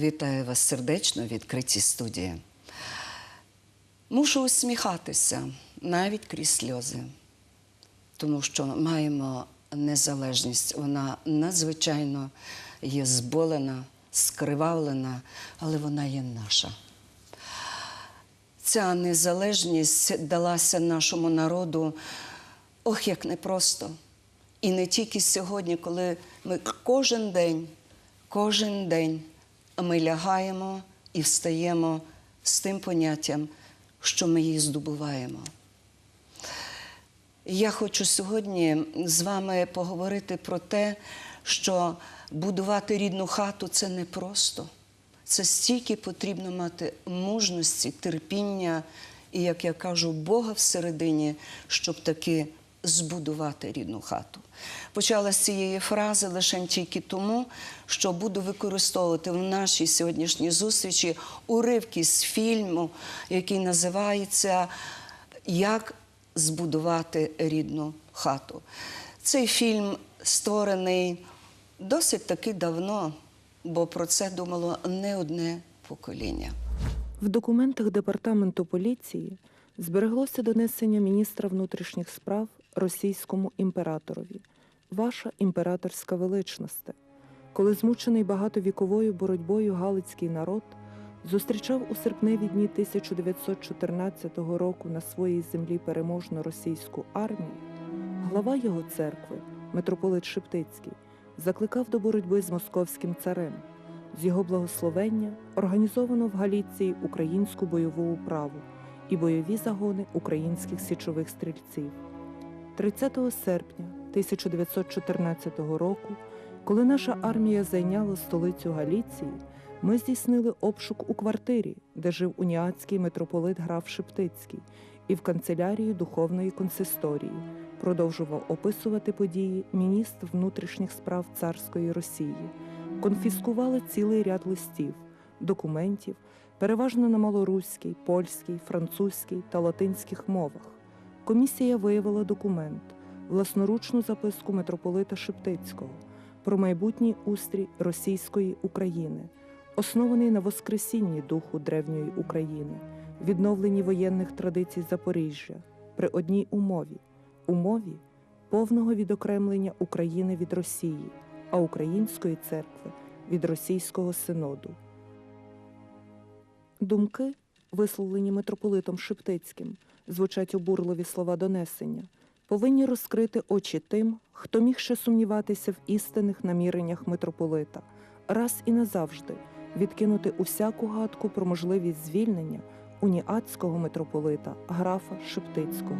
Вітаю вас сердечно в відкритій студії. Мушу усміхатися навіть крізь сльози, тому що маємо незалежність. Вона надзвичайно є зболена, скривавлена, але вона є наша. Ця незалежність далася нашому народу, ох, як непросто. І не тільки сьогодні, коли ми кожен день, кожен день ми лягаємо і встаємо з тим поняттям, що ми її здобуваємо. Я хочу сьогодні з вами поговорити про те, що будувати рідну хату це непросто. Це стільки потрібно мати мужності, терпіння і, як я кажу, Бога всередині, щоб таки збудувати рідну хату. Почала з цієї фрази лише тільки тому, що буду використовувати в нашій сьогоднішній зустрічі уривки з фільму, який називається Як збудувати рідну хату. Цей фільм створений досить таки давно, бо про це думало не одне покоління. В документах департаменту поліції збереглося донесення міністра внутрішніх справ російському імператорові, ваша імператорська величносте, коли змучений багатовіковою боротьбою галицький народ зустрічав у серпневі дні 1914 року на своїй землі переможну російську армію, глава його церкви, митрополит Шептицький, закликав до боротьби з московським царем. З його благословення організовано в Галіції українську бойову управу і бойові загони українських січових стрільців. 30 серпня 1914 року, коли наша армія зайняла столицю Галіції, ми здійснили обшук у квартирі, де жив уніатський митрополит граф Шептицький, і в канцелярії духовної консисторії продовжував описувати події міністр внутрішніх справ царської Росії конфіскували цілий ряд листів, документів, переважно на малоруській, польській, французькій та латинських мовах. Комісія виявила документ, власноручну записку митрополита Шептицького про майбутній устрій російської України, оснований на воскресінні духу древньої України, відновленні воєнних традицій Запоріжжя при одній умові умові повного відокремлення України від Росії а Української церкви від Російського синоду. Думки, висловлені митрополитом Шептицьким, звучать обурливі слова донесення, повинні розкрити очі тим, хто міг ще сумніватися в істинних наміреннях митрополита, раз і назавжди відкинути усяку гадку про можливість звільнення уніатського митрополита графа Шептицького.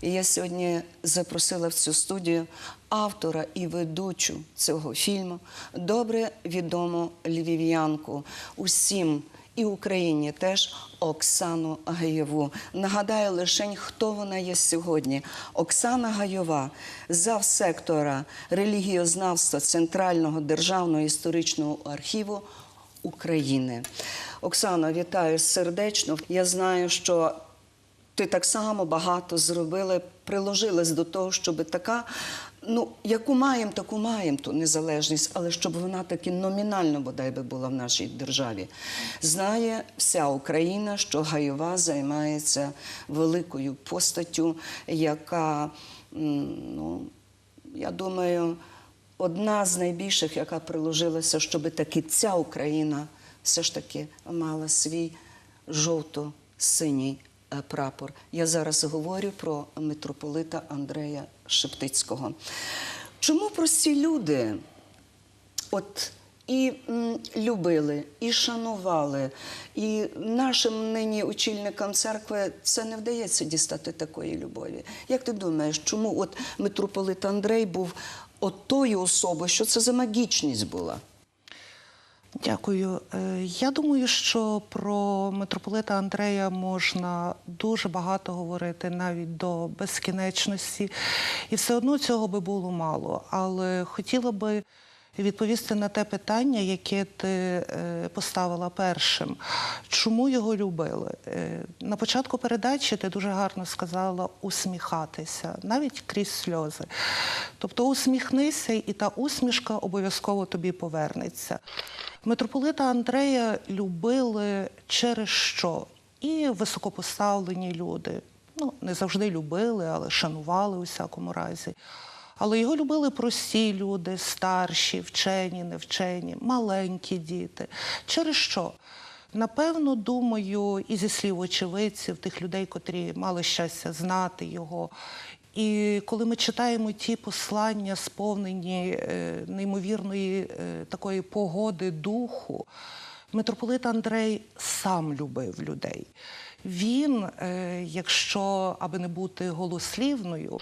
І я сьогодні запросила в цю студію автора і ведучу цього фільму, добре відому львів'янку усім і Україні теж Оксану Гаєву. Нагадаю лише, хто вона є сьогодні. Оксана Гайова, завсектора релігієзнавства Центрального державного історичного архіву України. Оксано, вітаю сердечно. Я знаю, що ти так само багато зробила, приложилась до того, щоб така, ну, яку маємо, таку маємо ту незалежність, але щоб вона таки номінально бодай би була в нашій державі. Знає вся Україна, що Гайова займається великою постаттю, яка, ну, я думаю, одна з найбільших, яка приложилася, щоб таки ця Україна все ж таки мала свій жовто-синій прапор. Я зараз говорю про митрополита Андрея Шептицького. Чому прості люди от і любили, і шанували, і нашим нині очільникам церкви це не вдається дістати такої любові. Як ти думаєш, чому от митрополит Андрей був тою особою, що це за магічність була? Дякую. Е, Я думаю, що про митрополита Андрея можна дуже багато говорити навіть до безкінечності, і все одно цього би було мало. Але хотіла би відповісти на те питання, яке ти е, поставила першим. Чому його любили? Е, На початку передачі ти дуже гарно сказала усміхатися, навіть крізь сльози. Тобто усміхнися, і та усмішка обов'язково тобі повернеться. Митрополита Андрея любили через що? І високопоставлені люди. Ну, не завжди любили, але шанували у всякому разі. Але його любили прості люди, старші, вчені, невчені, маленькі діти. Через що? Напевно, думаю, і зі слів очевидців, тих людей, котрі мали щастя знати його. І коли ми читаємо ті послання, сповнені е, неймовірної е, такої погоди духу, митрополит Андрей сам любив людей. Він, е, якщо аби не бути голослівною,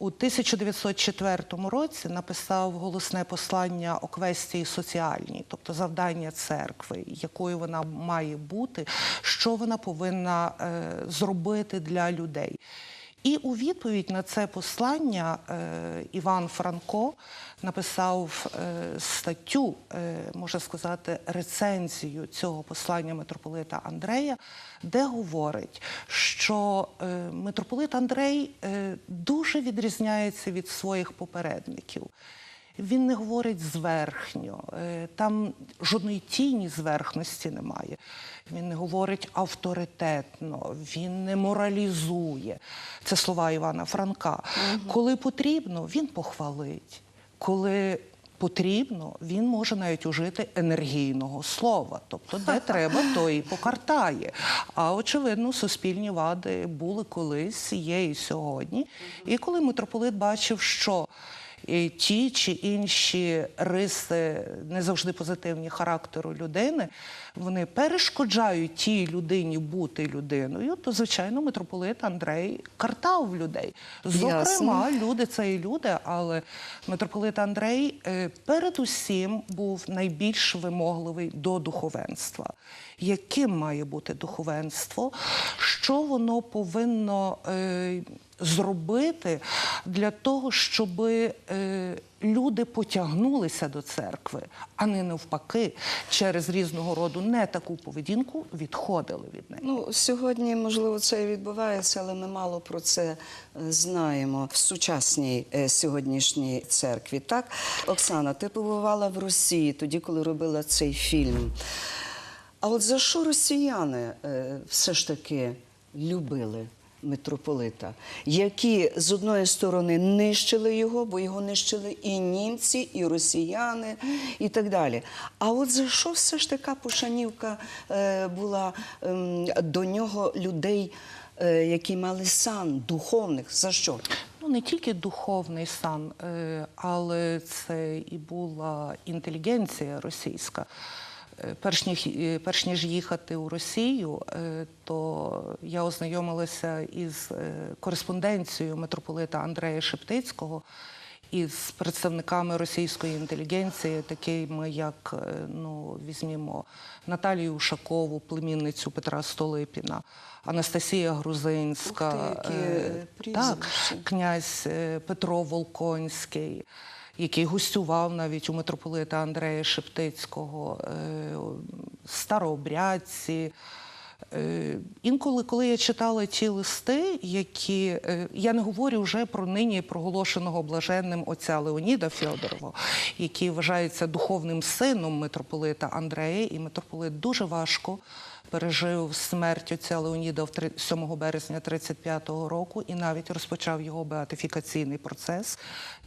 у 1904 році написав голосне послання о квестії соціальній, тобто завдання церкви, якою вона має бути, що вона повинна е, зробити для людей. І у відповідь на це послання е, Іван Франко написав е, статтю, е, можна сказати, рецензію цього послання митрополита Андрея, де говорить, що митрополит Андрей дуже відрізняється від своїх попередників. Він не говорить зверхньо, е, там жодної тіні зверхності немає. Він не говорить авторитетно, він не моралізує. Це слова Івана Франка. Коли потрібно, він похвалить. Коли потрібно, він може навіть ужити енергійного слова. Тобто, де треба, то і покартає. А очевидно, суспільні вади були колись, є і сьогодні. І коли митрополит бачив, що ті чи інші риси не завжди позитивні характеру людини, вони перешкоджають тій людині бути людиною, то звичайно митрополит Андрей картав людей. Зокрема, люди це і люди, але митрополит Андрей е, передусім був найбільш вимогливий до духовенства. Яким має бути духовенство? Що воно повинно е, зробити для того, щоб е, люди потягнулися до церкви, а не навпаки, через різного роду не таку поведінку відходили від неї. Ну, сьогодні, можливо, це і відбувається, але ми мало про це е, знаємо в сучасній е, сьогоднішній церкві. Так, Оксана, ти побувала в Росії тоді, коли робила цей фільм. А от за що росіяни все ж таки любили? Митрополита, які з одної сторони нищили його, бо його нищили і німці, і росіяни, і так далі. А от за що все ж така пошанівка е, була ем, до нього людей, е, які мали сан духовних? За що? Ну, не тільки духовний сан, е, але це і була інтелігенція російська. Перш ніж, е, перш ніж їхати у Росію, е, то я ознайомилася із е, кореспонденцією митрополита Андрея Шептицького із представниками російської інтелігенції, такими як ну, візьмімо Наталію Ушакову, племінницю Петра Столипіна, Анастасія Грузинська, Ух ти, які, так, князь Петро Волконський, який гостював навіть у митрополита Андрея Шептицького, е, старообрядці. Е, Інколи, коли я читала ті листи, які е, я не говорю вже про нині проголошеного блаженним отця Леоніда Фьодорова, який вважається духовним сином митрополита Андрея, і митрополит дуже важко пережив смерть отця Леоніда в три- 7 березня 35-го року і навіть розпочав його беатифікаційний процес.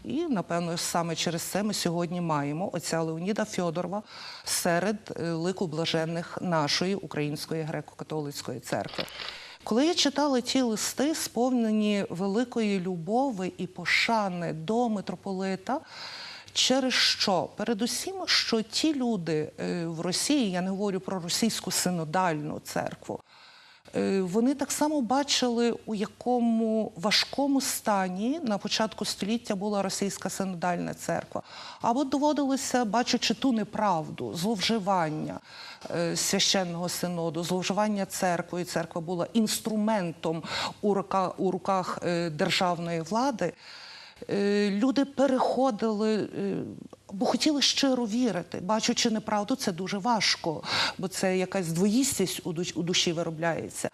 І, напевно, саме через це ми сьогодні маємо отця Леоніда Фьодорова серед е, лику блаженних нашої української греко-католицької церкви. Коли я читала ті листи, сповнені великої любови і пошани до митрополита, Через що? Передусім, що ті люди е, в Росії, я не говорю про російську синодальну церкву, е, вони так само бачили, у якому важкому стані на початку століття була російська синодальна церква. Або доводилося, бачачи ту неправду, зловживання е, священного синоду, зловживання церквою. Церква була інструментом у рука- у руках державної влади. Е, Люди переходили, е, бо хотіли щиро вірити. Бачучи неправду, це дуже важко, бо це якась двоїстість у душ- у душі виробляється.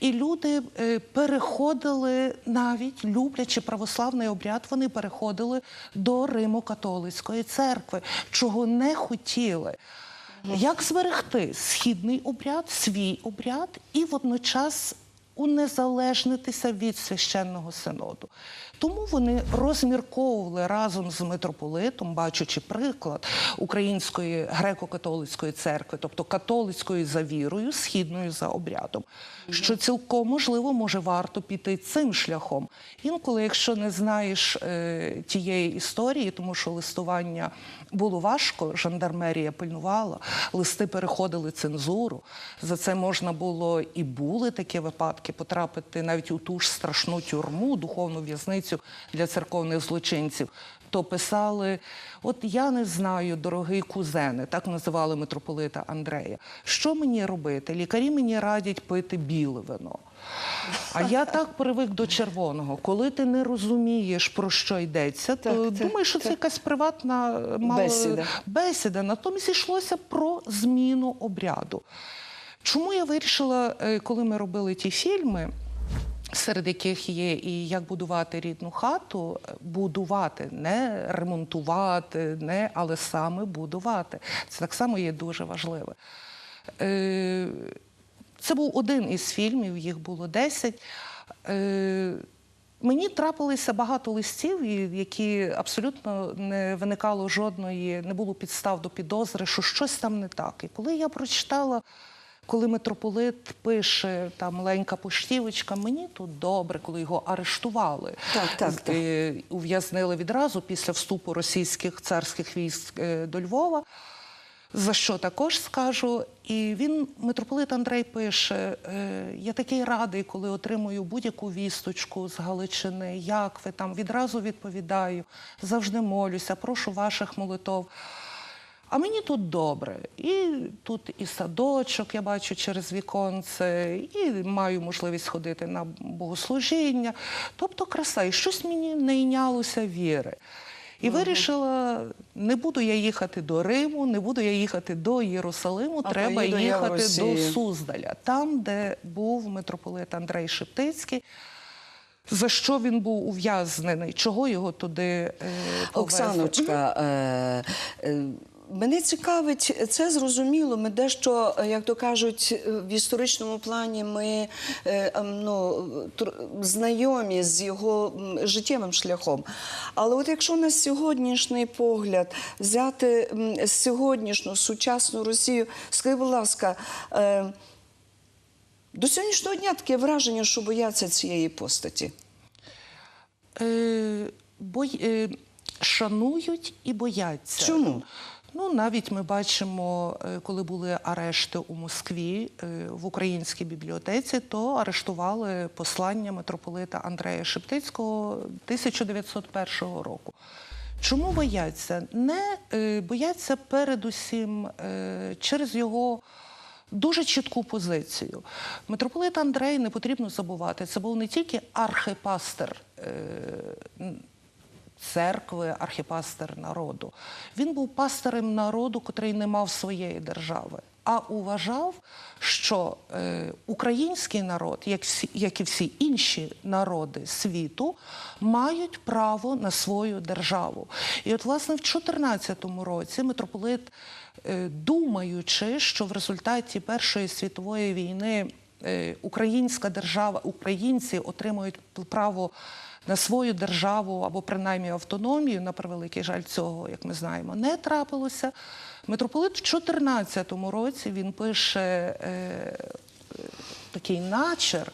І люди е, переходили навіть люблячи православний обряд, вони переходили до Римо-католицької церкви, чого не хотіли. Як зберегти східний обряд, свій обряд і водночас унезалежнитися від священного синоду? Тому вони розмірковували разом з митрополитом, бачачи приклад української греко-католицької церкви, тобто католицької за вірою, східною за обрядом, що цілком можливо може варто піти цим шляхом. Інколи, якщо не знаєш е, тієї історії, тому що листування було важко, жандармерія пильнувала, листи переходили цензуру. За це можна було і були такі випадки потрапити навіть у ту ж страшну тюрму, духовну в'язницю для церковних злочинців. То писали: от я не знаю, дорогий кузене, так називали митрополита Андрея. Що мені робити? Лікарі мені радять пити біле вино. А я так привик до червоного. Коли ти не розумієш, про що йдеться, то Так, так, думаєш, що це якась приватна мало... Бесіда. бесіда. Натомість йшлося про зміну обряду. Чому я вирішила, е, коли ми робили ті фільми, серед яких є і як будувати рідну хату, е, будувати, не ремонтувати, не, але саме будувати. Це так само є дуже важливе. Е, Це був один із фільмів, їх було 10. Е, Мені трапилося багато листів, які абсолютно не виникало жодної, не було підстав до підозри, що щось там не так. І коли я прочитала, коли митрополит пише там маленька поштівочка, мені тут добре, коли його арештували, Так, так, так. е, ув'язнили відразу після вступу російських царських військ е, до Львова. За що також скажу. І він, митрополит Андрей, пише: е, я такий радий, коли отримую будь-яку вісточку з Галичини. Як ви там відразу відповідаю, завжди молюся, прошу ваших молитов. А мені тут добре. І тут і садочок я бачу через віконце, і маю можливість ходити на богослужіння. Тобто краса, і щось мені не йнялося віри. І вирішила, не буду я їхати до Риму, не буду я їхати до Єрусалиму, А треба їхати до Суздаля, там, де був митрополит Андрей Шептицький. За що він був ув'язнений? Чого його туди е, повезли? Оксаночка, е, е, мене цікавить, це зрозуміло. Ми дещо, е, як то кажуть, е, в історичному плані ми е, ем, ну, знайомі з його життєвим шляхом. Але от якщо на сьогоднішній погляд взяти сьогоднішню сучасну Росію, скажи, будь ласка. До сьогоднішнього дня таке враження, що бояться цієї постаті. Е, бой, е, шанують і бояться. Чому? Ну, навіть ми бачимо, е, коли були арешти у Москві е, в українській бібліотеці, то арештували послання митрополита Андрея Шептицького 1901 року. Чому бояться? Не е, бояться передусім через його дуже чітку позицію. Митрополит Андрей не потрібно забувати. Це був не тільки архипастер церкви, архіпастер народу. Він був пастирем народу, котрий не мав своєї держави. А уважав, що е, український народ, як, всі, як і всі інші народи світу, мають право на свою державу. І от, власне, в 2014 році митрополит, е, думаючи, що в результаті Першої світової війни е, українська держава, українці отримують право на свою державу або принаймні автономію, на превеликий жаль, цього, як ми знаємо, не трапилося. Митрополит в 2014 році він пише е, е, такий начер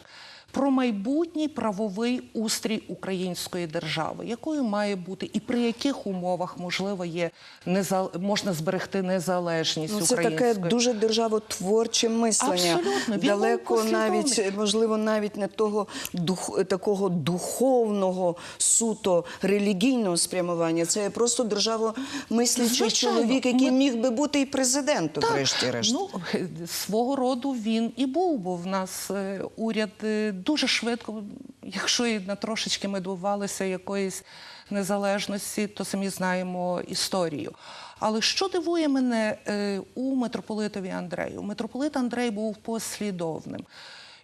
про майбутній правовий устрій української держави, якою має бути і при яких умовах можливо є незал... можна зберегти незалежність Ну, це української. таке дуже державотворче мислення. Абсолютно. Він Далеко навіть, можливо, навіть не того дух, такого духовного, суто релігійного спрямування. Це просто державомислячий Звичайно. чоловік, який Ми- міг би бути і президентом, врешті-решт. Ну, свого роду він і був, бо в нас е, уряд е, дуже швидко, якщо і на трошечки ми добувалися якоїсь незалежності, то самі знаємо історію. Але що дивує мене е, у митрополитові Андрею? Митрополит Андрей був послідовним.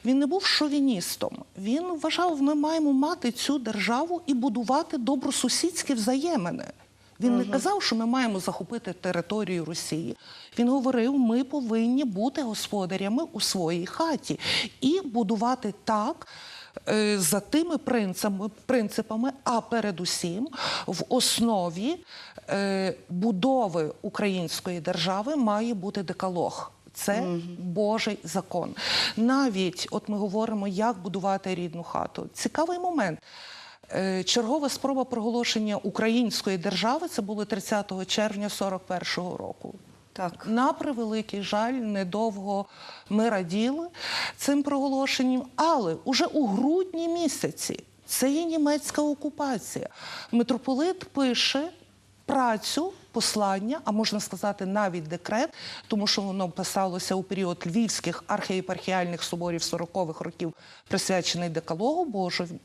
Він не був шовіністом. Він вважав, ми маємо мати цю державу і будувати добросусідські взаємини. Він не казав, що ми маємо захопити територію Росії. Він говорив, ми повинні бути господарями у своїй хаті і будувати так. е, За тими принципами, принципами, а передусім в основі е, будови української держави має бути декалог. Це Божий закон. Навіть от ми говоримо, як будувати рідну хату. Цікавий момент. Е, Чергова спроба проголошення української держави це було 30 червня 41-го року. Так. На превеликий жаль, недовго ми раділи цим проголошенням, але уже у грудні місяці це є німецька окупація. Митрополит пише працю, послання, а можна сказати, навіть декрет, тому що воно писалося у період львівських архієпархіальних соборів 40-х років, присвячений декалогу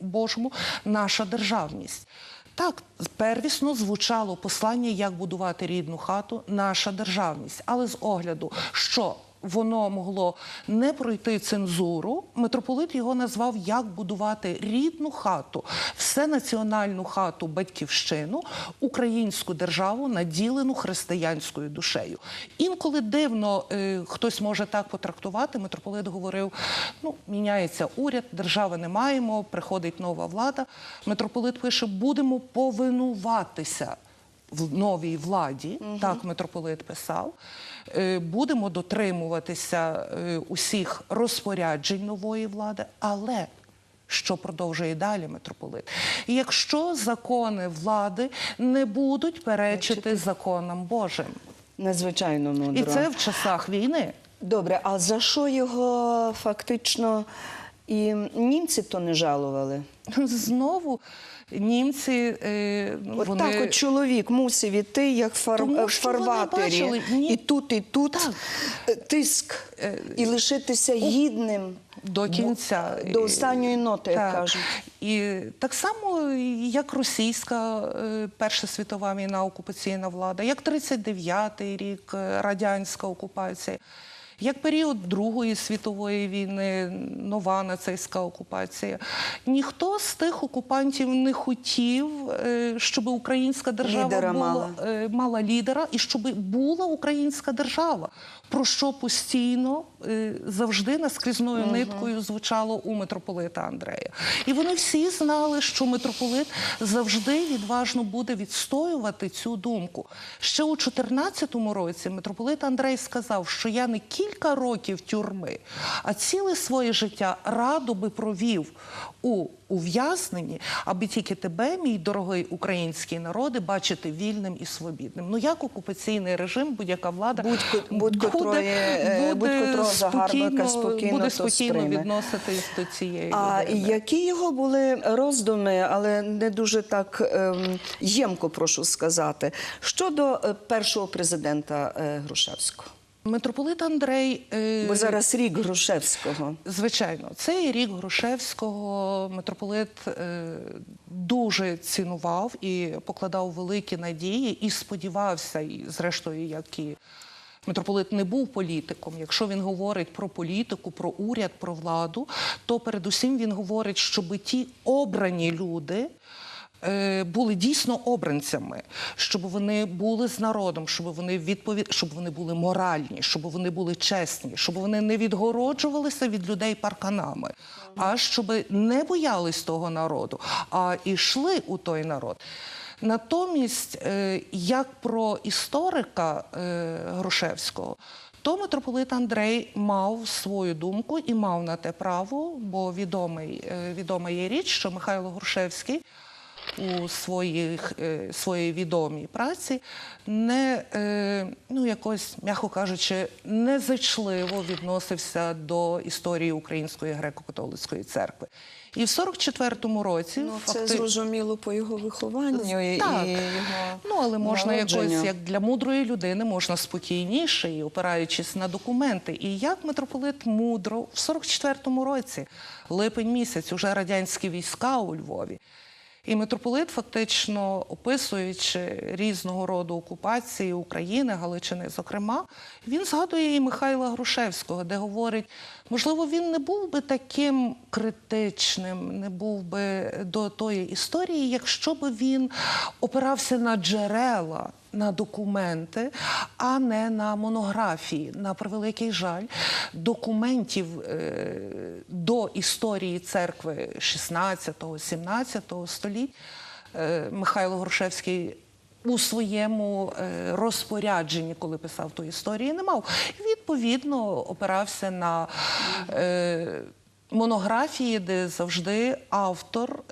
Божому, наша державність. Так, первісно звучало послання, як будувати рідну хату, наша державність. Але з огляду, що воно могло не пройти цензуру, митрополит його назвав як будувати рідну хату, всенаціональну хату, батьківщину, українську державу, наділену християнською душею. Інколи дивно е, хтось може так потрактувати. Митрополит говорив: ну, міняється уряд, держави не маємо, приходить нова влада. Митрополит пише: будемо повинуватися в новій владі, так митрополит писав. Е, Будемо дотримуватися е, усіх розпоряджень нової влади, але що продовжує далі митрополит? Якщо закони влади не будуть перечити законам Божим, Надзвичайно мудро. і це в часах війни. Добре, а за що його фактично і німці то не жалували? Знову німці е, От вони... так от чоловік мусив іти, як фар... Тому вони фарватері, бачили, ні. і тут, і тут Так. е, тиск, і лишитися гідним до кінця. до останньої ноти, як кажуть. І так само, як російська е, Перша світова війна, окупаційна влада, як 39-й рік е, радянська окупація. Як період Другої світової війни, нова нацистська окупація, ніхто з тих окупантів не хотів, е, щоб українська держава Лідера була, мала. е, мала лідера і щоб була українська держава, про що постійно е, завжди наскрізною ниткою звучало у митрополита Андрея. І вони всі знали, що митрополит завжди відважно буде відстоювати цю думку. Ще у 14 році митрополит Андрей сказав, що я не кілька років тюрми, а ціле своє життя радо би провів у ув'язненні, аби тільки тебе, мій дорогий український народи, бачити вільним і свобідним. Ну як окупаційний режим, будь-яка влада Будь-ко- будь-котрої, е, будь-котрого загарбника спокійно буде спокійно відноситись до цієї А людини. які його були роздуми, але не дуже так ем, ємко прошу сказати, щодо е, першого президента е, Грушевського? Митрополит Андрей е, Бо зараз рік Грушевського. Звичайно, цей рік Грушевського митрополит е, дуже цінував і покладав великі надії, і сподівався, і зрештою, як і митрополит не був політиком. Якщо він говорить про політику, про уряд, про владу, то передусім він говорить, щоб ті обрані люди. Е, Були дійсно обранцями, щоб вони були з народом, щоб вони відповід... щоб вони були моральні, щоб вони були чесні, щоб вони не відгороджувалися від людей парканами, а щоб не боялись того народу, а йшли у той народ. Натомість, е, як про історика е, Грушевського, то митрополит Андрей мав свою думку і мав на те право, бо відомий, відома є річ, що Михайло Грушевський у своїх, е, своїй відомій праці, не е, ну, якось, м'яко кажучи, незачливо відносився до історії Української греко-католицької церкви. І в 44-му році Ну, це факти- зрозуміло по його вихованню і, так. і його Ну, але можна якось, як для мудрої людини, можна спокійніше і опираючись на документи. І як митрополит мудро в 44-му році, липень місяць, уже радянські війська у Львові. І митрополит, фактично описуючи різного роду окупації України, Галичини, зокрема, він згадує і Михайла Грушевського, де говорить, можливо, він не був би таким критичним, не був би до тої історії, якщо б він опирався на джерела. На документи, а не на монографії. На превеликий жаль, документів е, до історії церкви 16-17 століть е, Михайло Грушевський у своєму е, розпорядженні, коли писав ту історію, не мав. Відповідно, опирався на монографії, де завжди автор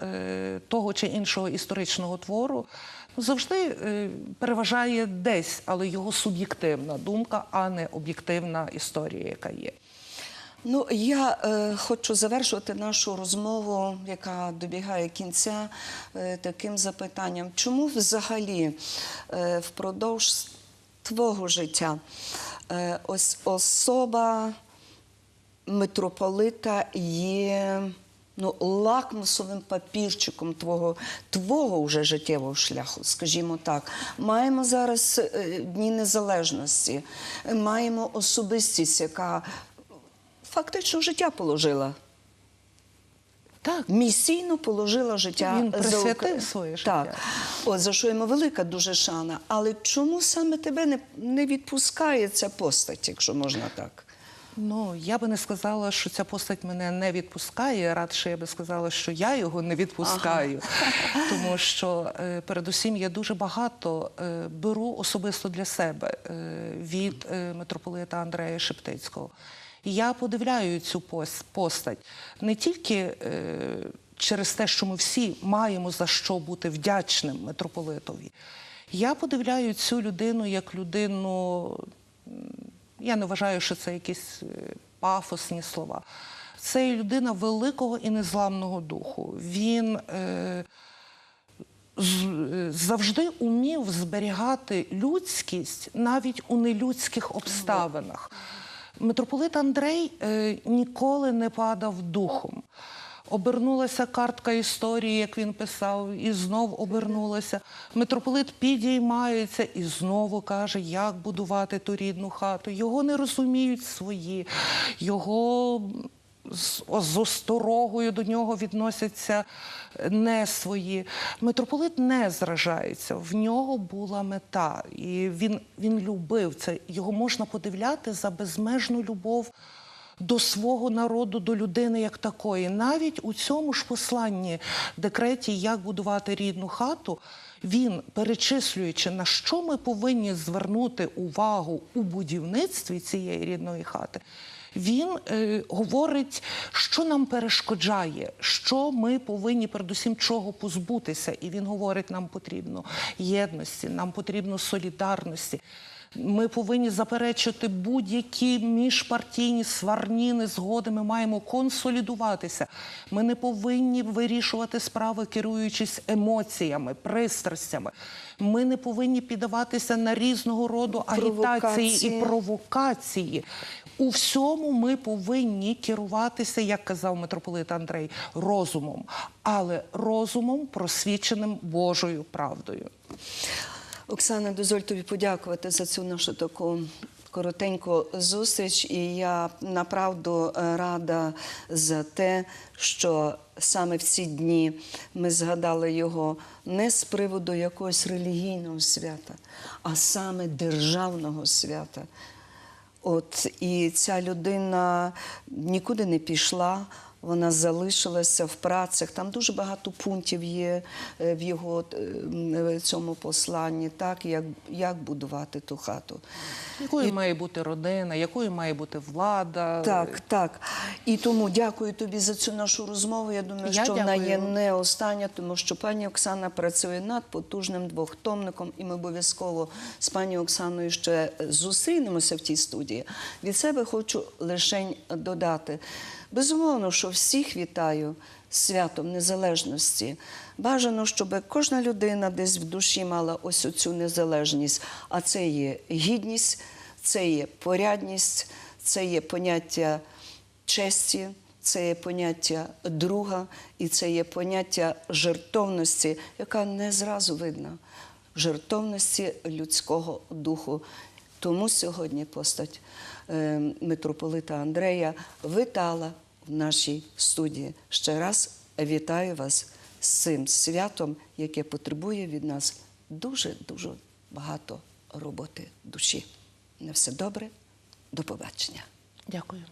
того чи іншого історичного твору завжди е, переважає десь, але його суб'єктивна думка, а не об'єктивна історія, яка є. Ну, я е, хочу завершувати нашу розмову, яка добігає кінця, е, таким запитанням. Чому взагалі е, впродовж твого життя е, ось особа митрополита є ну, лакмусовим папірчиком твого, твого вже життєвого шляху, скажімо так. Маємо зараз е, Дні Незалежності, маємо особистість, яка фактично життя положила. Так, Місійно положила життя Він присвятив Укра- своє життя. Так. От за що йому велика дуже шана. Але чому саме тебе не, не відпускає ця постать, якщо можна так? Ну, я би не сказала, що ця постать мене не відпускає. Радше я би сказала, що я його не відпускаю. Тому що е, передусім я дуже багато е, беру особисто для себе е, від е, митрополита Андрея Шептицького. І я подивляю цю пос- постать не тільки. е, Через те, що ми всі маємо за що бути вдячним митрополитові. Я подивляю цю людину як людину я не вважаю, що це якісь е, пафосні слова. Це людина великого і незламного духу. Він е, е, завжди умів зберігати людськість навіть у нелюдських обставинах. Митрополит Андрей е, ніколи не падав духом. Обернулася картка історії, як він писав, і знов обернулася. Митрополит підіймається і знову каже, як будувати ту рідну хату. Його не розуміють свої, його з, з осторогою до нього відносяться не свої. Митрополит не зражається. В нього була мета, і він, він любив це. Його можна подивляти за безмежну любов до свого народу, до людини як такої. Навіть у цьому ж посланні декреті, як будувати рідну хату, він, перечислюючи, на що ми повинні звернути увагу у будівництві цієї рідної хати. Він е, говорить, що нам перешкоджає, що ми повинні передусім чого позбутися. І він говорить, нам потрібно єдності, нам потрібно солідарності. Ми повинні заперечити будь-які міжпартійні сварні незгоди. Ми маємо консолідуватися. Ми не повинні вирішувати справи, керуючись емоціями, пристрастями. Ми не повинні піддаватися на різного роду агітації і Провокації. провокації. У всьому ми повинні керуватися, як казав митрополит Андрей, розумом, але розумом, просвіченим Божою правдою. Оксана, дозволь тобі подякувати за цю нашу таку коротеньку зустріч. І я направду е, рада за те, що саме в ці дні ми згадали його не з приводу якогось релігійного свята, а саме державного свята. От і ця людина нікуди не пішла, Вона залишилася в працях. Там дуже багато пунктів є е, в його е, цьому посланні, так як, як будувати ту хату. Якою має бути родина, якою має бути влада? Так, так. І тому дякую тобі за цю нашу розмову. Я думаю, Я що вона є не остання, тому що пані Оксана працює над потужним двохтомником, і ми обов'язково з пані Оксаною ще зустрінемося в тій студії. Від себе хочу лише додати. Безумовно, що всіх вітаю святом незалежності. Бажано, щоб кожна людина десь в душі мала ось оцю незалежність, а це є гідність, це є порядність, це є поняття честі, це є поняття друга і це є поняття жертовності, яка не зразу видна. Жертовності людського духу. Тому сьогодні постать митрополита Андрея витала в нашій студії. Ще раз вітаю вас з цим святом, яке потребує від нас дуже-дуже багато роботи душі. На все добре, до побачення. Дякую.